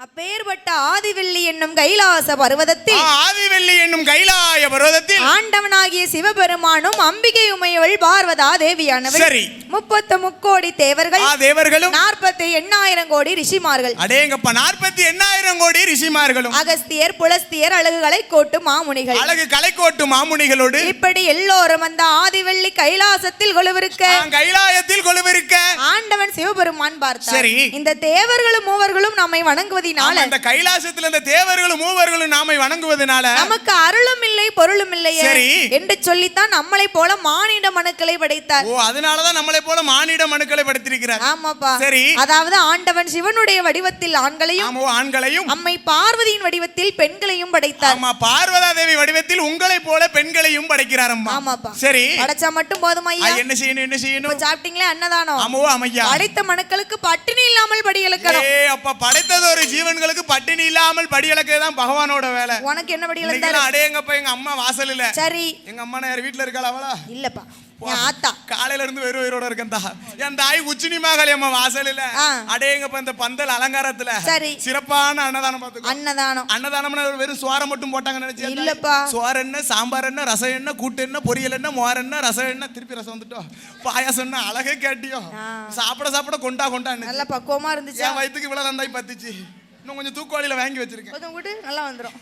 அப்பேற்பட்ட ஆதிவெள்ளி என்னும் கைலாச பர்வதத்தில் ஆதிவெள்ளி என்னும் கைலாய பர்வதத்தில் ஆண்டவனாகிய சிவபெருமானும் அம்பிகை உமையவள் பார்வதா தேவியானவள் சரி. முப்பத்து முக்கோடி தேவர்கள் ஆ தேவர்களும் நாற்பத்தி எண்ணாயிரம் கோடி ரிஷிமார்கள். அடேங்கப்பா நாற்பத்தி எண்ணாயிரம் கோடி ரிஷிமார்களும். அகஸ்தியர் புலஸ்தியர் அழகுகளை கோட்டு மாமுனிகள். அழகு கலைக்கோட்டு மாமுனிகளோடு. இப்படி எல்லோரும் அந்த ஆதிவெள்ளி கைலாசத்தில் கொலுவிருக்க ஆ, கைலாயத்தில் கொலுவிருக்க ஆண்டவன் சிவபெருமான் பார்த்தார். சரி. இந்த தேவர்களும் மூவர்களும் நம்மை வணங்குவதினால இந்த கைலாசத்தில் இந்த தேவர்களும் மூவர்களும் நாமை வணங்குவதனால நமக்கு அருளும் இல்லை பொருளும் இல்லையே. என்று சொல்லித்தான் நம்மளை போல மானிட மனுக்களை படைத்தார். ஓ அதனாலதான் நம்மளை போல மானிட மனுக்களை படுத்திருக்கிறார். ஆமாப்பா. சரி. அதாவது ஆண்டவன் சிவனுடைய வடிவத்தில் ஆண்களையும் ஆண்களையும். அம்மை பார்வதியின் வடிவத்தில் பெண்களையும் படைத்தார். ஆமா பார்வதா தேவி வடிவத்தில் உங்களை போல பெண்களையும் படைக்கிறார் அம்மா ஆமாப்பா. சரி. படைச்சா மட்டும் போதும் ஐயா. என்ன செய்யணும் என்ன செய்யணும்? சாப்பிட்டீங்களே அன்னதானம்? ஆமோ அமையா படைத்த மனுக்களுக்கு பட்டினி இல்லாமல் படி இழக்கணும். ஏ அப்ப படைத்தது ஒரு ஜீவன்களுக்கு பட்டினி இல்லாமல் படி தான் பகவானோட வேலை. உனக்கு என்ன படி இழந்தாரு அடேங்கப்பா எங்க அம்மா வாசல் இல்ல சரி. எங்க அம்மா யார் வீட்டுல இருக்காளா அவளா? இல்லப்பா ஆத்தா. காலையில இருந்து வெறும் உயிரோட இருக்கேன் தா. என் தாய் உச்சினி மகளி அம்மா வாசல் இல்ல ஆ. அடேங்கப்பா இந்த பந்தல் அலங்காரத்துல. சரி. சிறப்பான அன்னதானம் பார்த்துக்கோ. அன்னதானம். அன்னதானம்னா வெறும் சோறை மட்டும் போட்டாங்க நினைச்சேன் இல்லப்பா. சோறு என்ன சாம்பார் என்ன ரசம் என்ன கூட்டு என்ன பொரியல் என்ன மோர் என்ன ரசம் என்ன திருப்பி ரசம் வந்துட்டோம் பாயாசம் என்ன அழகே கேட்டியோ. சாப்பிட சாப்பிட கொண்டா கொண்டா நல்ல பக்குவமா இருந்துச்சு? என் வயித்துக்கு இவ்வளவு நந்தாய் பத்துச்சு. இன்னும் கொஞ்சம் தூக்குவாளியில வாங்கி வச்சிருக்கேன். கொஞ்சம் விட்டு நல்லா வந்துடும்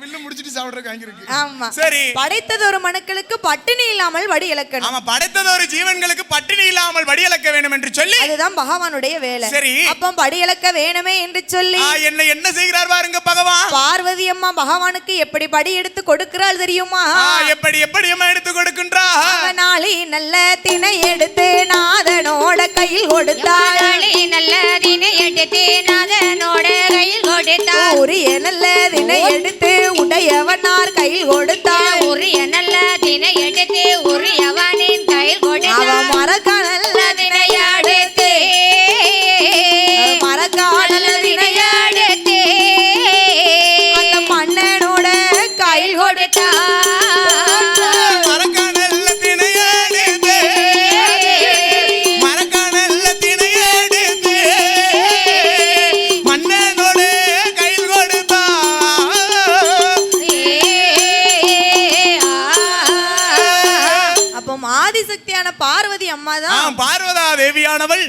வில்லு முடிச்சிட்டு சாப்பிட்றதுக்கு வாங்கியிருக்கு ஆமா. சரி. படைத்தது ஒரு மனுக்களுக்கு பட்டினி இல்லாமல் வடி இழக்கணும். ஆமா படைத்தது ஒரு ஜீவன்களுக்கு பட்டினி இல்லாமல் வடியளக்க வேண்டும் என்று சொல்லி. அதுதான் பகவானுடைய வேலை. சரி. அப்போ படி இழக்க வேணுமே என்று சொல்லி. ஆ, என்ன என்ன செய்கிறார் பாருங்க பகவான். பார்வதி அம்மா பகவானுக்கு எப்படி படி எடுத்து கொடுக்கிறாள் தெரியுமா? ஆ, எப்படி எப்படி அம்மா எடுத்து கொடுக்கின்றா? அவனாளி நல்ல திணை எடுத்து நாதனோட கையில் கொடுத்தாள். நாளை நல்லதினை எடுத்து நாதனோட கையில் நல்ல திணை எடுத்து உடையவனார் கையில் கொடுத்தாள் உரிய நல்லதினை எடுத்து உரியவனின் கையில் அவ பகவானவள்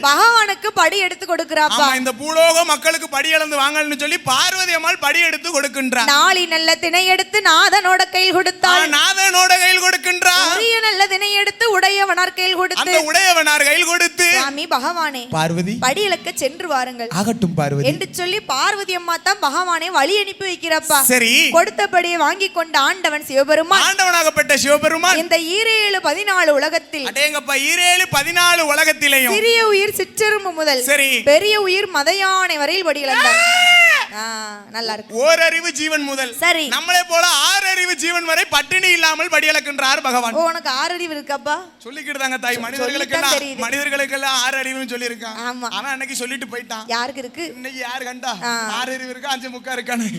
பகவானுக்கு படி எடுத்து கொடுக்கறாப்பா. ஆமா இந்த பூலோக மக்களுக்கு படி அளந்து வாங்கன்னு சொல்லி பார்வதி அம்மாள் படி எடுத்து கொடுக்கின்றார் நாளி நல்ல திணை எடுத்து நாதனோட கையில் ஆ, கொடுத்தாள் நாதனோட கையில் கொடுக்கின்றார் உரிய நல்ல திணை எடுத்து உடையவனார் கையில் கொடுத்து. அந்த உடையவனார் கையில் கொடுத்து. சுவாமி பகவானே பார்வதி. படி இழக்க சென்று வாருங்கள். ஆகட்டும் பார்வதி. என்று சொல்லி பார்வதி அம்மா தான் பகவானை வழி அனுப்பி வைக்கிறப்பா. சரி. கொடுத்தபடியை வாங்கி கொண்ட ஆண்டவன் சிவபெருமான். ஆண்டவனாகப்பட்ட சிவபெருமான். இந்த ஈரேழு பதினாலு உலகத்தில் அடேங்கப்பா ஈரேழு பதினாலு உலகத்திலையும். சிறிய உயிர் சிற்றெரும்பு முதல் சரி. பெரிய உயிர் மத யானை வரையில் படி இழந்தார் நல்லா இருக்கு. ஓரறிவு ஜீவன் முதல். சரி. நம்மளை போல ஆறறிவு ஜீவன் வரை பட்டினி இல்லாமல் படியளக்கின்றார் பகவான். ஓ உனக்கு ஆறறிவு இருக்கப்பா. சொல்லிக்கிட்டு தாங்க தாய். மனிதர்களுக்கு. மனிதர்களுக்கு எல்லாம் ஆறு அறிவுன்னு சொல்லியிருக்கான். ஆமா. அவன் அன்னைக்கு சொல்லிட்டு போயிட்டான். யாருக்கு இருக்கு? இன்னைக்கு யாரு கண்டா. ஆறு அறிவு இருக்கா அஞ்சு முக்கா இருக்கான்னு.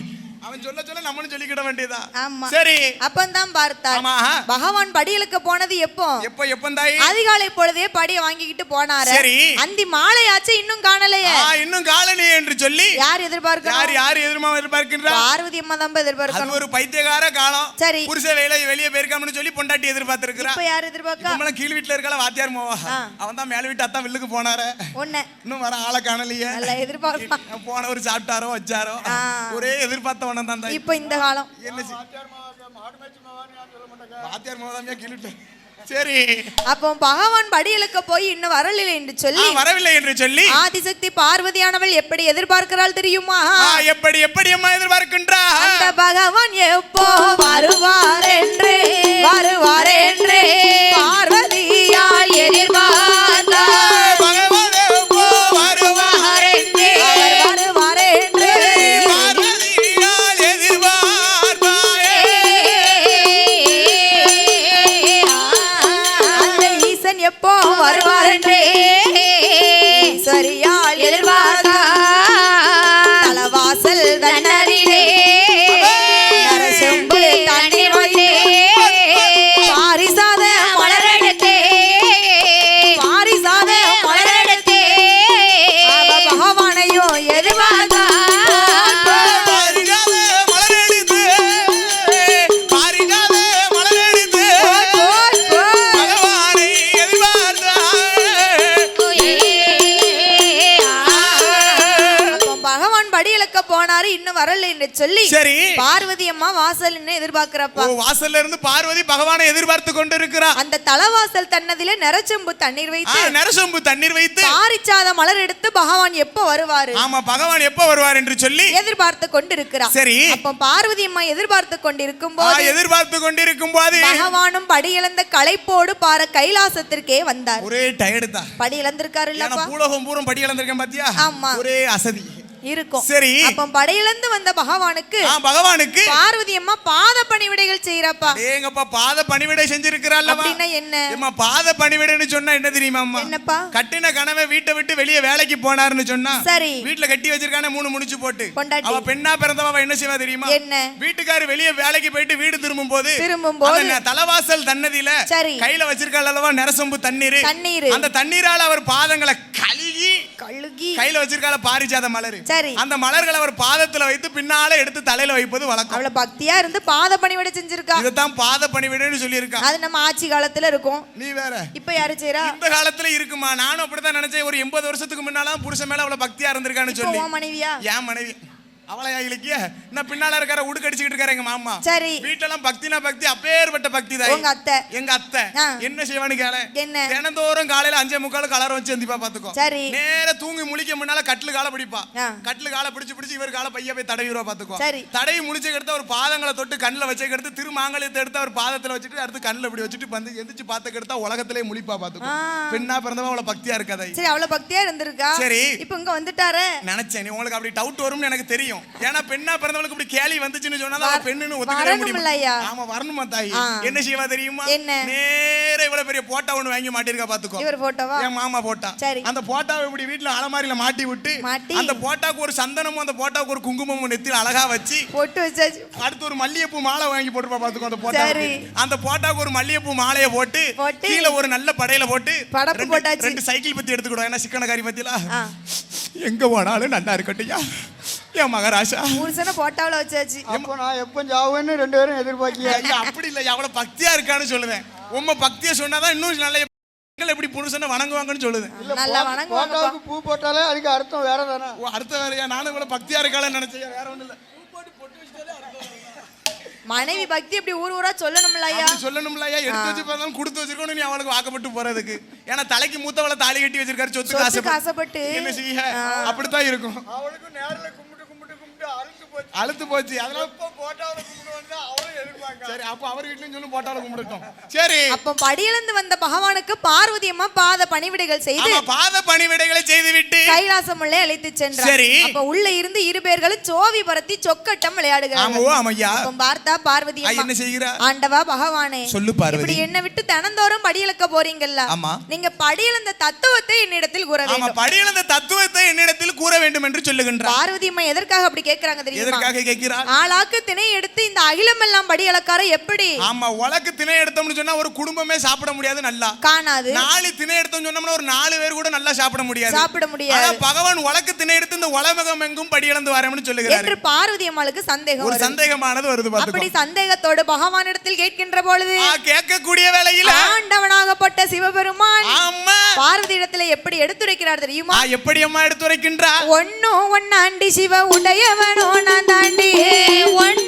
அவன் சொல்ல சொல்ல நம்மளும் சொல்லிக்கிட வேண்டியதா? ஆமா. சரி. அப்பந்தான் பார்த்தார் பகவான் படி இழுக்க போனது எப்போ? எப்ப எப்ப தாய் அதிகாலை பொழுதே படியை வாங்கிக்கிட்டு போனாரு. சரி. அந்தி மாலையாச்சு இன்னும் காணலையே. இன்னும் காலனி என்று சொல்லி யார் எதிர்பார்க்கணும்? யார் யார் எதிர்மா எதிர்பார்க்கின்றா? பார்வதி அம்மா தான் அது எதிர்பார்க்கணும். ஒரு பைத்தியகார காலம். சரி. புருஷ வேலை வெளியே போயிருக்காமனு சொல்லி பொண்டாட்டி எதிர்பார்த்திருக்கிறா. இப்ப யார் எதிர்பார்க்கா? நம்மள கீழ் வீட்டுல இருக்கல வாத்தியார் மோவா. அவன் தான் மேல வீட்டு அத்தான் வில்லுக்கு போனாரு. ஒண்ணு. இன்னும் வர ஆளை காணலையே. நல்லா எதிர்பார்ப்பா போனவர் சாப்பிட்டாரோ வச்சாரோ. ஒரே எதிர்பார்த்தவன தான். தாய். இப்ப இந்த காலம். என்ன வாத்தியார் மோதாமியா கீழிட்டு சரி. அப்போ பகவான் படி இழுக்க போய் இன்னும் வரலில்லை என்று சொல்லி வரவில்லை என்று சொல்லி ஆதிசக்தி பார்வதியானவள் எப்படி எதிர்பார்க்கிறாள் தெரியுமா? ஆ, எப்படி எப்படி அம்மா எதிர்பார்க்கின்றா அந்த பகவான் எப்போ வருவார் என்று வருவார் என்று பார்வதியால் Yeah. இன்னும் வரல என்று சொல்லி சரி. பார்வதி அம்மா வாசல் நின்னு ஓ எதிர்பார்க்கிறப்பா. வாசல்ல இருந்து பார்வதி பகவானை எதிர்பார்த்து கொண்டு இருக்கிறா அந்த தலவாசல் தன்னதிலே நரச்செம்பு தண்ணீர் வைத்து நரசொம்பு தண்ணீர் வைத்து பாரிச்சாத மலர் எடுத்து பகவான் எப்ப வருவாரு? ஆமா பகவான் எப்ப வருவார் என்று சொல்லி எதிர்பார்த்து கொண்டிருக்கிறார் சரி. அப்ப பார்வதி அம்மா எதிர்பார்த்து கொண்டிருக்கும் போது எதிர்பார்த்து கொண்டிருக்கும் போது பகவானும் படி இழந்த களைப்போடு பார கைலாசத்திற்கே வந்தார். ஒரே டயர்டு தான். படி இழந்திருக்காரு இல்லப்பா பூலகம் பூரம் படி இழந்திருக்கேன் பாத்தியா? ஆமா. ஒரே அசதி. இருக்கும். சரி. அப்ப படையிழந்து வந்த பகவானுக்கு பகவானுக்கு பார்வதி அம்மா பாத பணிவிடைகள் செய்யறப்பா. ஏங்கப்பா பாத பணிவிடை செஞ்சிருக்கிறாள்லவா அப்படின்னா என்ன? ஏம்மா பாத பணிவிடைன்னு சொன்னா என்ன தெரியுமா அம்மா? என்னப்பா? கட்டின கனவை வீட்டை விட்டு வெளியே வேலைக்கு போனாருன்னு சொன்னா சரி. வீட்டுல கட்டி வச்சிருக்கானே மூணு முடிச்சு போட்டு. அவ பெண்ணா பிறந்தவ என்ன செய்வா தெரியுமா? என்ன? வீட்டுக்காரு வெளியே வேலைக்கு போயிட்டு வீடு திரும்பும் போது திரும்பும் போது தலைவாசல் தன்னதில சரி. கையில வச்சிருக்காள் அல்லவா நரசொம்பு தண்ணீர். தண்ணீர். அந்த தண்ணீரால அவர் பாதங்களை கழுகி கழுகி. கையில வச்சிருக்கால பாரிஜாத மலர். சரி. அந்த மலர்களை அவர் பாதத்துல வைத்து பின்னால எடுத்து தலையில வைப்பது வழக்கம். அவளை பக்தியா இருந்து பாத பணிவிடை செஞ்சிருக்கா? இதைத்தான் பாத பணிவிடைன்னு சொல்லியிருக்கா. அது நம்ம ஆட்சி காலத்துல இருக்கும். நீ வேற. இப்ப யாரு செய்யறா இந்த காலத்துல இருக்குமா? நானும் அப்படித்தான் நினைச்சேன். ஒரு எண்பது வருஷத்துக்கு முன்னால புருஷன் மேல அவ்வளவு பக்தியா இருந்திருக்கான்னு சொல்லி. மனைவியா? என் மனைவி. அவளையா இலக்கிய நான் பின்னால இருக்கிற உடுக்கடிச்சுக்கிட்டு இருக்காரு எங்க மாமா. சரி. வீட்டெல்லாம் பக்தினா பக்தி அப்பேற்பட்ட பக்தி தான். உங்க அத்தை. எங்க அத்தை. என்ன செய்வான்னு கேள. என்ன? தினந்தோறும் காலையில அஞ்சே முக்கால் கலர் வச்சு எந்திப்பா பாத்துக்கோ. சரி. நேர தூங்கி முழிக்க முன்னால கட்டிலு காலை பிடிப்பா. கட்டிலு காலை பிடிச்சு பிடிச்சு இவர் காலை பைய போய் தடவிடுவா பாத்துக்கோ. சரி. தடவி முடிச்ச எடுத்து அவர் பாதங்களை தொட்டு கண்ணுல வச்ச எடுத்து திருமாங்கலத்தை எடுத்து அவர் பாதத்துல வச்சுட்டு அடுத்து கண்ணுல இப்படி வச்சுட்டு வந்து எந்திரிச்சு பார்த்த எடுத்தா உலகத்திலே முழிப்பா பாத்துக்கோ. பெண்ணா பிறந்தவ அவளை பக்தியா இருக்காதை. சரி அவ்வளவு பக்தியா இருந்திருக்கா? சரி. இப்ப இங்க வந்துட்டாரு. நினைச்சேன். நீ உங்களுக்கு அப்படி டவுட் வரும்னு எனக்கு தெரியும். ஏன்னா பெண்ணா பிறந்தவளுக்கு இப்படி கேலி வந்துச்சுன்னு சொன்னா அவ பெண்ணுன்னு ஐயா. முடியும் ஆமா வரணுமா தாய். என்ன செய்வா தெரியுமா? நேர இவ்வளவு பெரிய போட்டா ஒண்ணு வாங்கி மாட்டிருக்கா பாத்துக்கோ இவர் போட்டோவா என் மாமா போட்டா. அந்த போட்டாவை இப்படி வீட்டுல அலமாரியில மாட்டி விட்டு. அந்த போட்டாக்கு ஒரு சந்தனமும் அந்த போட்டாக்கு ஒரு குங்குமமும் நெத்தில அழகா வச்சு போட்டு வச்சாச்சு அடுத்து ஒரு மல்லிகைப்பூ மாலை வாங்கி போட்டுப்பா பாத்துக்கோ அந்த போட்டா. அந்த போட்டாக்கு ஒரு மல்லிகைப்பூ மாலையை போட்டு. கீழே ஒரு நல்ல படையில போட்டு ரெண்டு- சைக்கிள் பத்தி எடுத்துக்கிடும் ஏன்னா சிக்கனக்காரி பத்திலா ஆ. எங்க போனாலும் நல்லா இருக்கட்டையா என் மகராசா. புருஷனை போட்டாவில வச்சாச்சு. அப்போ நான் எப்போ ஜாவேன்னு ரெண்டு பேரும் எதிர்பார்க்கியா ஐயா, அப்படி இல்லை. அவ்வளவு பக்தியா இருக்கான்னு சொல்லுவேன். உண்மை பக்தியா சொன்னாதான் இன்னும் நல்ல பெண்கள் எப்படி புருஷனை வணங்குவாங்கன்னு போட்டோவுக்கு பூ போட்டாலே அதுக்கு அர்த்தம் வேற தானே. ஓ, அடுத்த வேலையா நானும் இவ்வளவு பக்தியா இருக்காளன்னு நினைச்சேன். வேற ஒண்ணும் இல்ல. மனைவி பக்தி இப்படி ஊர் ஊரா சொல்லணும்ல ஐயா? அப்படி சொல்லணும்ல ஐயா. எடுத்து வச்சு பார்த்தாலும் கொடுத்து வச்சிருக்கணும். நீ அவளுக்கு வாக்கப்பட்டு போறதுக்கு. ஏன்னா தலைக்கு மூத்தவளை தாலி கட்டி வச்சிருக்காரு சொத்துக்கு சொத்துக்கு ஆசைப்பட்டு. என்ன செய்ய? அப்படித்தான் இருக்கும். அவளுக்கும் நேரில் அழுத்து போச்சு. அதனால சரி அப்ப அவர் வீட்லயும் சொல்லி போட்டாலும் கும்பிடட்டும். சரி. அப்ப படியிழந்து வந்த பகவானுக்கு பார்வதி அம்மா பாத பணிவிடைகள் செய்து பாத பணிவிடைகளை செய்து விட்டு கைலாசம் உள்ளே அழைத்து சென்றார். சரி. அப்ப உள்ள இருந்து இரு பேர்களும் சோவி பரத்தி சொக்கட்டம் அப்ப பார்த்தா பார்வதி அம்மா என்ன செய்கிறா? ஆண்டவா பகவானே சொல்லு பார்வதி. இப்படி என்ன விட்டு தினந்தோறும் படியிழக்க போறீங்கல்ல? ஆமா. நீங்க படியிழந்த தத்துவத்தை என்னிடத்தில் கூற ஆமா வேண்டும். படியிழந்த தத்துவத்தை என்னிடத்தில் கூற வேண்டும் என்று சொல்லுகின்றார். பார்வதி அம்மா எதற்காக அப்படி கேக்குறாங்க தெரியுமா? எதற்காக கேட்கிறார் ஆளாக்கு திணை எடுத்து இந்த அகிலம் எல்லாம் படி அளக்கார எப்படி? ஆமா உலக்கு திணை எடுத்தோம்னு சொன்னா ஒரு குடும்பமே சாப்பிட முடியாது நல்லா. காணாது. நாலு திணை எடுத்தோம்னு சொன்னோம்னா ஒரு நாலு பேர் கூட நல்லா சாப்பிட முடியாது. சாப்பிட முடியாது. ஆனா பகவான் உலக்கு திணை எடுத்து இந்த உலகம் எங்கும் படியிழந்து வரேன்னு சொல்லுகிறாரு. என்று பார்வதி அம்மாளுக்கு சந்தேகம் ஒரு வருது. சந்தேகமானது வருது அப்படி பாத்துக்கோ சந்தேகத்தோடு பகவானிடத்தில் கேட்கின்ற பொழுது ஆ, கேட்கக்கூடிய வேளையில ஆண்டவனாகப்பட்ட சிவபெருமான் ஆமா பார்வதி இடத்துல எப்படி எடுத்துரைக்கிறார் தெரியுமா? ஆ, எப்படி அம்மா எடுத்துரைக்கின்றா ஒன்னோ ஒன்னாண்டி சிவ உடையவனோ நான் தாண்டி ஒன்னோ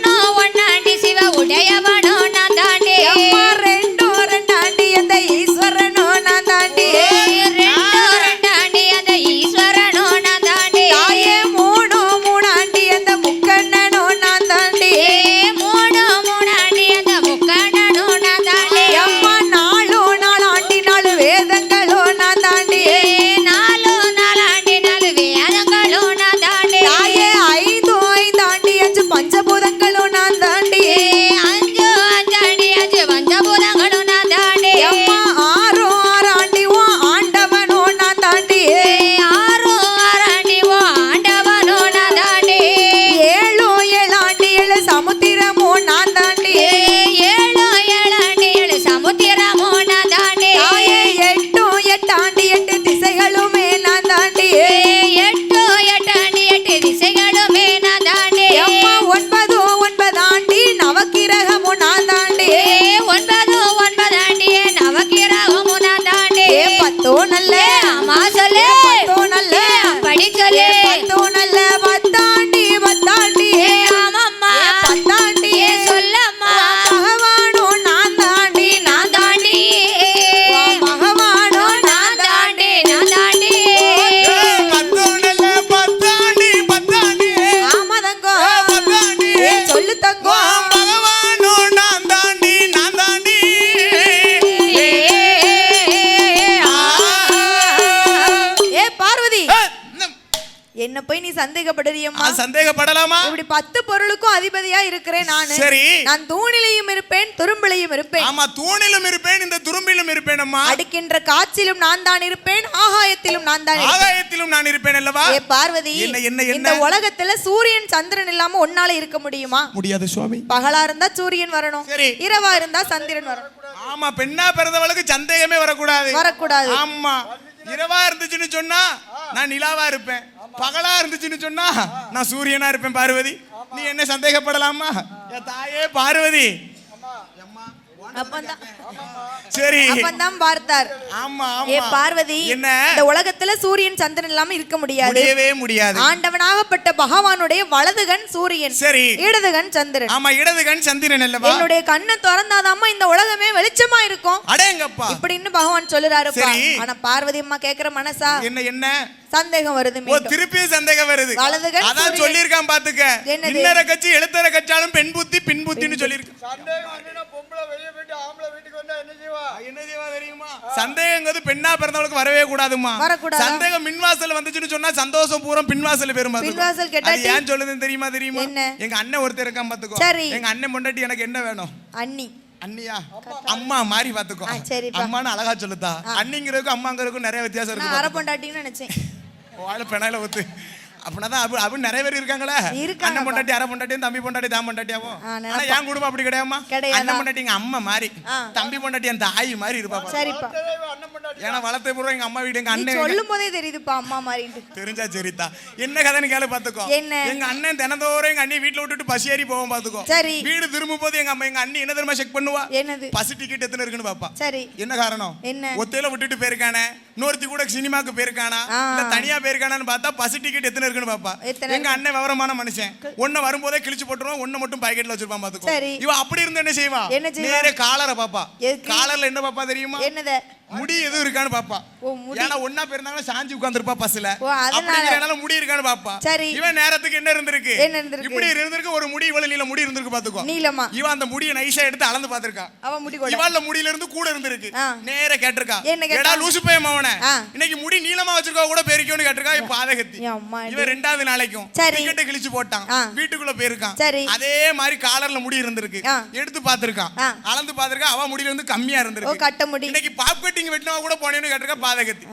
சரி. நான் தூணிலையும் இருப்பேன் துரும்பிலையும் இருப்பேன். ஆமா தூணிலும் இருப்பேன் இந்த துரும்பிலும் இருப்பேன் அம்மா. அடிக்கின்ற காற்றிலும் நான் தான் இருப்பேன் ஆகாயத்திலும் நான் தான். ஆகாயத்திலும் நான் இருப்பேன் அல்லவா? ஏ பார்வதி என்ன, என்ன, என்ன? இந்த உலகத்துல சூரியன் சந்திரன் இல்லாம ஒன்னால இருக்க முடியுமா? முடியாது சுவாமி. பகலா இருந்தா சூரியன் வரணும். இரவா இருந்தா சந்திரன் வரணும். ஆமா பெண்ணா பிறந்தவளுக்கு சந்தேகமே வரக்கூடாது. வரக்கூடாது. ஆமா. இரவா இருந்துச்சுன்னு சொன்னா நான் நிலாவா இருப்பேன். பகலா இருந்துச்சுன்னு சொன்னா நான் சூரியனா இருப்பேன் பார்வதி. நீ என்ன சந்தேகப்படலாமா? என் தாயே பார்வதி. சரி. அப்பந்தான் பார்த்தார். ஆமா ஏ பார்வதி என்ன? இந்த உலகத்துல சூரியன் சந்திரன் இல்லாம இருக்க முடியாது. முடியவே முடியாது. ஆண்டவனாகப்பட்ட பகவானுடைய வலதுகன் சூரியன் சரி. இடதுகன் சந்திரன். ஆமா இடது கண் சந்திரன் அல்லவா? என்னுடைய கண்ணை திறந்தாதாம்மா இந்த உலகமே வெளிச்சமா இருக்கும். அடேங்கப்பா. இப்படின்னு பகவான் சொல்லுறாருப்பா. ஆனா பார்வதி அம்மா கேக்குற மனசா? என்ன என்ன? சந்தேகம் வருது ஓ. திருப்பியும் சந்தேகம் வருது. வலது கண் அதான். சொல்லியிருக்கான் பாத்துக்க? இன்னர கட்சி எழுத்தர கட்சாலும் பெண் புத்தி பின் புத்தின்னு சொல்லியிருக்கான் பொம்பளை வெளியே போயிட்டு ஆம்பளை வீட்டுக்கு வந்தா என்ன செய்வா? என்ன செய்வா தெரியுமா? சந்தேகங்கிறது பெண்ணா பிறந்தவளுக்கு வரவே கூடாதுமா வரக்கூடாதா? சந்தேகம் மின்வாசல் வந்துச்சுன்னு சொன்னா சந்தோஷம் பூரா பின்வாசல் பெறும். பின்வாசல்? அது ஏன் சொல்லுதுன்னு தெரியுமா தெரியுமா? எங்க அண்ணன் ஒருத்தர் இருக்கான் பாத்துக்கோ. எங்க அண்ணன் பொண்டாட்டி எனக்கு என்ன வேணும்? அண்ணி. அண்ணியா? அம்மா மாதிரி பாத்துக்கோ. அம்மான்னு அழகா சொல்லுதா. அண்ணிங்கிறதுக்கும் அம்மாங்கிறதுக்கும் நிறைய வித்தியாசம் நான் அரை இருக்கு பொண்டாட்டின்னு நினைச்சேன். வாழ பெணாயில ஒத்து அப்படின்னா தான் அப்படி அப்படி நிறைய பேர் இருக்காங்களே. அண்ணன் பொண்டாட்டி அரை பொண்டாட்டியும் தம்பி பொண்டாட்டி தான் பொண்டாட்டியாவும். ஆனா என் குடும்பம் அப்படி கிடையாமா கிடையாதா? அண்ணன் பொண்டாட்டி எங்க அம்மா மாதிரி. தம்பி பொண்டாட்டி என் தாய் மாதிரி இருப்பா. சரிப்பா ஏன்னா வளர்த்த பூர்வம் எங்க அம்மா வீடு எங்க நீ அண்ணன் சொல்லும் போதே தெரியுதுப்பா அம்மா மாதிரின்ட்டு தெரிஞ்சா சரிதா என்ன கதைன்னு கேளு பாத்துக்கோ. என்ன? எங்க அண்ணன் தினந்தோறும் எங்க அண்ணி வீட்டுல விட்டுட்டு பஸ் ஏறி போவோம் பாத்துக்கோ. சரி. வீடு திரும்பும் போது எங்க அம்மா எங்க அண்ணி என்ன தெரியுமா செக் பண்ணுவா? என்னது? பஸ் டிக்கெட் எத்தனை இருக்குன்னு பாப்பா. சரி. என்ன காரணம்? என்ன? ஒத்தையில விட்டுட்டு போயிருக்கானே. இன்னொருத்தி கூட சினிமாக்கு போயிருக்கானா? ஆ. இல்ல தனியா போயிருக்கானான்னு பார்த்தா பஸ் டிக்கெட் எத்தனை இருக்குன்னு பாப்பா. எத்தனை எங்க அண்ணன் விவரமான மனுஷன். ஒன்ன வரும்போதே கிழிச்சு போட்டுருவான் ஒன்ன மட்டும் பாக்கெட்ல வச்சிருப்பான் பாத்துக்கோ. சரி. இவ அப்படி இருந்து என்ன செய்வா? என்ன செய்வா? நேரே காலரை பாப்பா. எதுக்கு? காலர்ல என்ன பாப்பா தெரியுமா? என்னத? முடி எதுவும் இருக்கான்னு பாப்பா ஓ, முடி. ஏன்னா ஒன்னா பேருந்தாங்கன்னா சாஞ்சி உட்கார்ந்திருப்பா பஸ்ல. அப்படிங்கறனால முடி இருக்கான்னு பாப்பா சரி. இவன் நேரத்துக்கு என்ன இருந்திருக்கு என்ன இருந்திருக்கு? இப்படி இருந்திருக்கு ஒரு முடி இவ்வளவு நீள முடி இருந்திருக்கு பாத்துக்கோ நீளமா இவன் அந்த முடியை நைஸா எடுத்து அளந்து பாத்திருக்கா அவ முடி கூட இவாள்ல முடியில இருந்து கூட இருந்திருக்கு. நேர கேட்டிருக்கா? ஏடா லூசு பையன் அவன. இன்னைக்கு முடி நீளமா வச்சிருக்கா கூட பெருக்கியோன்னு கேட்டிருக்கா இப்ப பாதகத்தி. இவன் ரெண்டாவது நாளைக்கும். டிக்கெட்டை கிழிச்சு போட்டான். வீட்டுக்குள்ள போயிருக்கான். அதே மாதிரி காலர்ல முடி இருந்திருக்கு. எடுத்து பாத்திருக்கான். அளந்து பாத்திருக்கா அவ முடியில இருந்து கம்மியா இருந்திருக்கு இன்னைக்கு பாப் கட்டிங் வெட்டினவ கூட போனேன்னு கேட்டிருக்கா பாதகத்தி.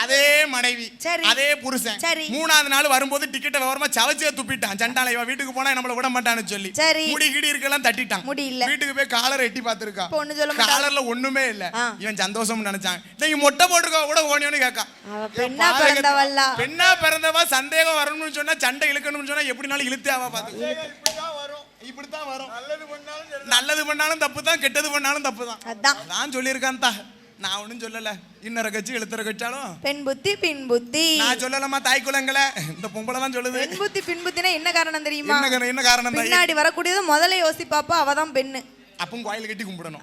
அதே மனைவி. அதே புருஷன் சரி. மூணாவது நாள் வரும்போது டிக்கெட்டை விவரமா சவச்சியா துப்பிட்டான் சண்டால இவன் வீட்டுக்கு போனா நம்மள விட மாட்டான்னு சொல்லி. முடி கிடி இருக்கலாம் தட்டிட்டான் முடி இல்ல. வீட்டுக்கு போய் காலரை எட்டி மாட்டான். காலர்ல ஒண்ணுமே இல்ல. இவன் சந்தோஷம் நினைச்சான் நீங்க மொட்டை போட்டிருக்கா கூட ஓனியோன்னு கேட்கான் பெண்ணா பிறந்தவா சந்தேகம் வரணும்னு சொன்னா சண்டை இழுக்கணும்னு சொன்னா எப்படினாலும் இழுத்து அவ பாத்து இப்படித்தான் வரும் நல்லது பண்ணாலும் சரி. நல்லது பண்ணாலும் தப்பு தான் கெட்டது பண்ணாலும் தப்பு தான் அதான் சொல்லியிருக்கான் தா நான் ஒண்ணும் சொல்லல. இன்னொரு கட்சி எழுத்துற கட்சாலும் பெண் புத்தி பின் புத்தி. நான் சொல்லலாமா தாய் குலங்களை. இந்த பொம்பளை தான் சொல்லுது. பெண் புத்தி பின் புத்தினா என்ன காரணம் தெரியுமா? என்ன காரணம், பின்னாடி வரக்கூடியது முதல்ல யோசிப்பாப்பா அவதான் பெண்ணு. அப்பவும் கோயில் கட்டி கும்பிடணும்.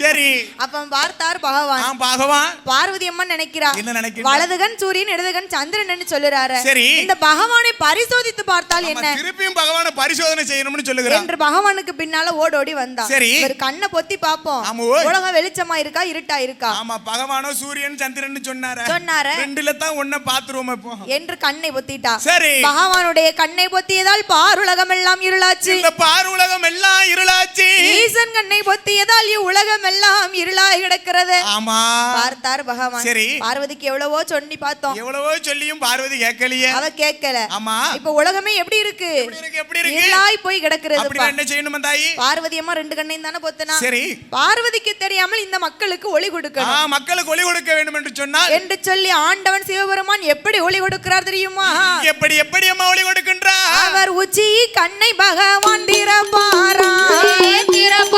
சரி. அப்ப பார்த்தார் பகவான். பாகவான். பார்வதி அம்மா நினைக்கிறா. என்ன நினைக்கிறா? வலதுகன் சூரியன் இடதுகன் சந்திரன் சொல்லுறாரு. சரி. இந்த பகவானை பரிசோதித்து பார்த்தால் என்ன? திருப்பியும் பகவானை பரிசோதனை செய்யணும்னு சொல்லுகிறான் என்று பகவானுக்கு பின்னால ஓடோடி வந்தா. சரி. இவர் கண்ணை பொத்தி பாப்போம். உலகம் வெளிச்சமா இருக்கா இருட்டா இருக்கா? ஆமா பகவானோ சூரியன் சந்திரன் சொன்னாரு? சொன்னாரு. ரெண்டுல தான் ஒன்ன பாத்துருவோம் இப்போ. என்று கண்ணை பொத்திட்டா. சரி. பகவானுடைய கண்ணை பொத்தியதால் பாருலகம் எல்லாம் இருளாச்சு. இந்த பார் உலகம் எல்லாம் இருளாச்சு. ஈசன் கண்ணை பொத்தியதால் இவ்வுலகம் எல்லாம் இருளாய் கிடக்கிறது. ஆமா. பார்த்தார் பகவான். சரி. பார்வதிக்கு எவ்வளவோ சொல்லி பார்த்தோம். எவ்வளவோ சொல்லியும் பார்வதி கேட்கலையே. அவ கேட்கல. ஆமா. இப்ப உலகமே எப்படி இருக்கு? எப்படி இருக்கு? எப்படி இருக்கு? இருளாய் போய் கிடக்கிறது என்ன செய்யணும் தாயி பார்வதி அம்மா ரெண்டு கண்ணையும் தானே பொத்துனா? சரி. பார்வதிக்கு தெரியாமல் இந்த மக்களுக்கு ஒளி ஆ கொடுக்கணும் மக்களுக்கு ஒளி கொடுக்க வேண்டும் என்று சொன்னால்? என்று சொல்லி ஆண்டவன் சிவபெருமான் எப்படி ஒளி கொடுக்கிறார் தெரியுமா? எப்படி எப்படி அம்மா ஒளி கொடுக்கின்றா அவர் உச்சி கண்ணை பகவான் திறப்பாரா திறப்பாரா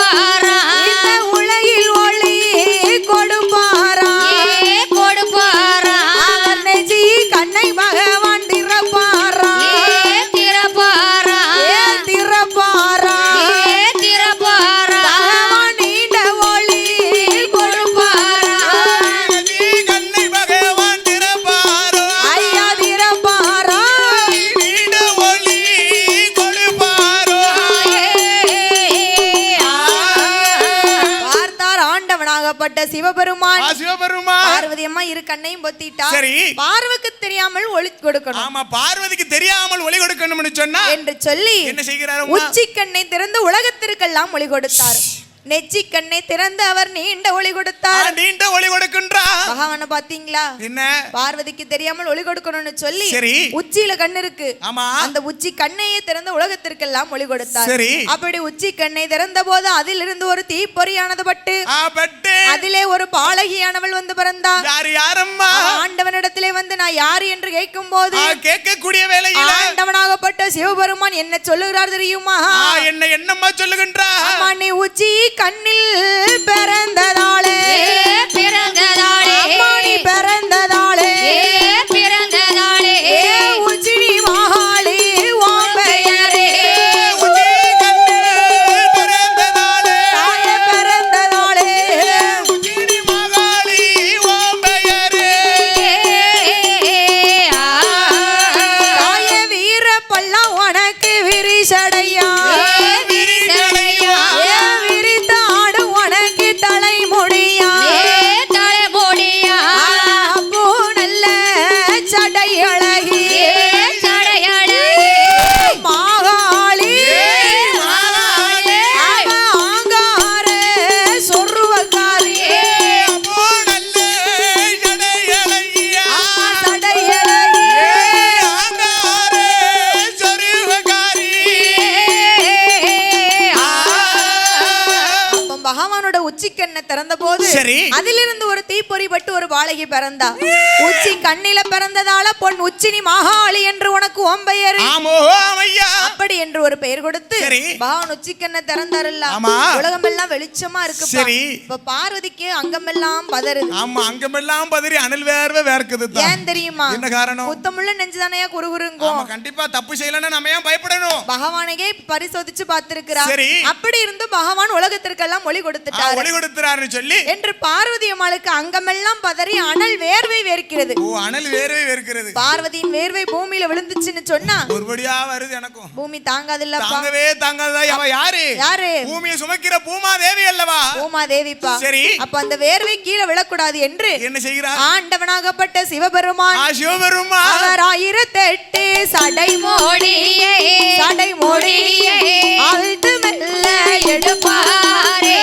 பொத்திட்டா சரி. பார்வக்கு தெரியாமல் ஒளி கொடுக்கணும் ஆமா பார்வதிக்கு தெரியாமல் ஒளி கொடுக்கணும்னு சொன்னா என்று சொல்லி என்ன செய்கிறார்? உச்சி கண்ணை திறந்து உலகத்திற்கெல்லாம் ஒளி கொடுத்தார் நெச்சி கண்ணை திறந்து அவர் நீண்ட ஒளி கொடுத்தார். நீண்ட ஒளி கொடுக்கின்றா? பகவான பாத்தீங்களா என்ன? பார்வதிக்கு தெரியாமல் ஒளி கொடுக்கணும்னு சொல்லி சரி. உச்சியில கண் இருக்கு. ஆமா. அந்த உச்சி கண்ணையே திறந்து உலகத்திற்கெல்லாம் ஒளி கொடுத்தார். சரி. அப்படி உச்சி கண்ணை திறந்த போது அதிலிருந்து ஒரு தீப்பொறியானது பட்டு பட்டு. அதிலே ஒரு பாலகியானவள் வந்து பிறந்தார் யாரு யாரம்மா? ஆண்டவனிடத்திலே வந்து நான் யாரு என்று கேட்கும் போது கேட்கக்கூடிய வேலையில ஆண்டவனாகப்பட்ட சிவபெருமான் என்ன சொல்லுகிறார் தெரியுமா? என்ன என்னம்மா சொல்லுகின்றா? நீ உச்சி கண்ணில் பிறந்ததாலே. பிறந்ததாளே திறந்த போது சரி. அதிலிருந்து ஒரு தீப்பொறி பட்டு ஒரு பாலகி பிறந்தா உச்சி கண்ணில பிறந்ததால பொன் உச்சினி மகாளி என்று உனக்கு ஆமையா. அப்படி என்று ஒரு பெயர் கொடுத்து. பகவான் உச்சிக்கண்ணை திறந்தாருல்ல ஆமா. உலகமெல்லாம் வெளிச்சமா இருக்கு சரி. இப்ப பார்வதிக்கு அங்கமெல்லாம் பதறுது. ஆமா அங்கமெல்லாம் பதறி அனல் வேர்வை வேர்க்குது. ஏன் தெரியுமா? என்ன காரணம்? குத்தமுள்ள நெஞ்சுதானையா குறுகுறுங்கும் கண்டிப்பா தப்பு செய்யலன்னா நம்ம ஏன் பயப்படணும்? பகவானையே பரிசோதிச்சு பார்த்திருக்கிறா சரி. அப்படி இருந்து பகவான் உலகத்திற்கெல்லாம் ஒளி கொடுத்துட்டாரு. ஒளி கொடுத்துறாருன்னு சொல்லி? என்று பார்வதி அம்மாளுக்கு அங்கமெல்லாம் பதறி அனல் வேர்வை வேர்க்கிறது. ஓ அனல் வேர்வை வேர்க்கிறது. பார்வதியின் வேர்வை பூமியில விழுந்துச்சுன்னு சொன்னா ஒருபடியா வருது எனக்கும். பூமி தாங்காதுல்லப்பா. தாங்கவே தாங்காதா அவ யாரு? யாரு? பூமியை சுமக்கிற பூமா தேவி அல்லவா? பூமா தேவிப்பா சரி. அப்ப அந்த வேர்வை கீழே விழக்கூடாது என்று என்ன செய்கிறா? ஆண்டவனாகப்பட்ட சிவபெருமான் ஆ சிவபெருமா அவர் ஆயிரத்தெட்டு சடை மோடி சடை மோடி அழுத்து மெல்ல எடுப்பாரே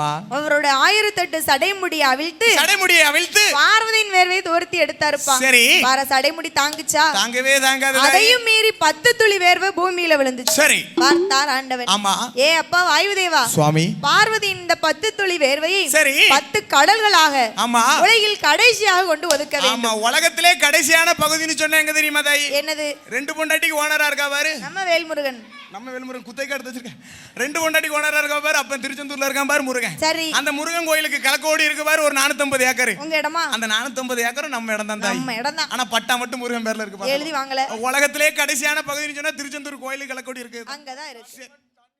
பகவான் ஆமா அவரோட ஆயிரத்தெட்டு சடைமுடி அவிழ்த்து சடைமுடியை அவிழ்த்து பார்வதியின் வேர்வையை தோர்த்தி எடுத்தாருப்பா. சரி. வர சடைமுடி தாங்குச்சா? தாங்கவே தாங்காத அதையும் மீறி பத்து துளி வேர்வை பூமியில விழுந்துச்சு. சரி. பார்த்தார் ஆண்டவன். ஆமா. ஏ அப்பா வாயுதேவா சுவாமி. பார்வதி இந்த பத்து துளி வேர்வையை சரி. பத்து கடல்களாக ஆமா. உலகில் கடைசியாக கொண்டு ஒதுக்க வேண்டும். ஆமா உலகத்திலே கடைசியான பகுதின்னு சொன்னா எங்க தெரியுமா தாய்? என்னது? ரெண்டு பொண்டாட்டிக்கு ஓனரா இருக்கா பாரு. நம்ம வேல்முருகன். நம்ம வேல்முருகன் குத்தைக்கு எடுத்து வச்சிருக்கேன். ரெண்டு பொண்டாட்டிக்கு ஓனரா இருக்கா பாரு. அப்ப திருச்செந்தூர்ல இருக்கான் பாரு முருகன். சரி. அந்த முருகன் கோயிலுக்கு கிழக்கோடி இருக்கு பாரு ஒரு 450 ஏக்கர். உங்க இடமா? அந்த 450 ஏக்கரும் நம்ம இடம் தான் நம்ம இடம் தான். ஆனா பட்டா மட்டும் முருகன் பேர்ல இருக்கு. எழுதி வாங்கல. உலகத்திலே கடைசியான பகுதின்னு சொன்னா திருச்செந்தூர் கோயிலுக்கு கிழக்கோடி இருக்கு. அங்கதான் இருக்கு.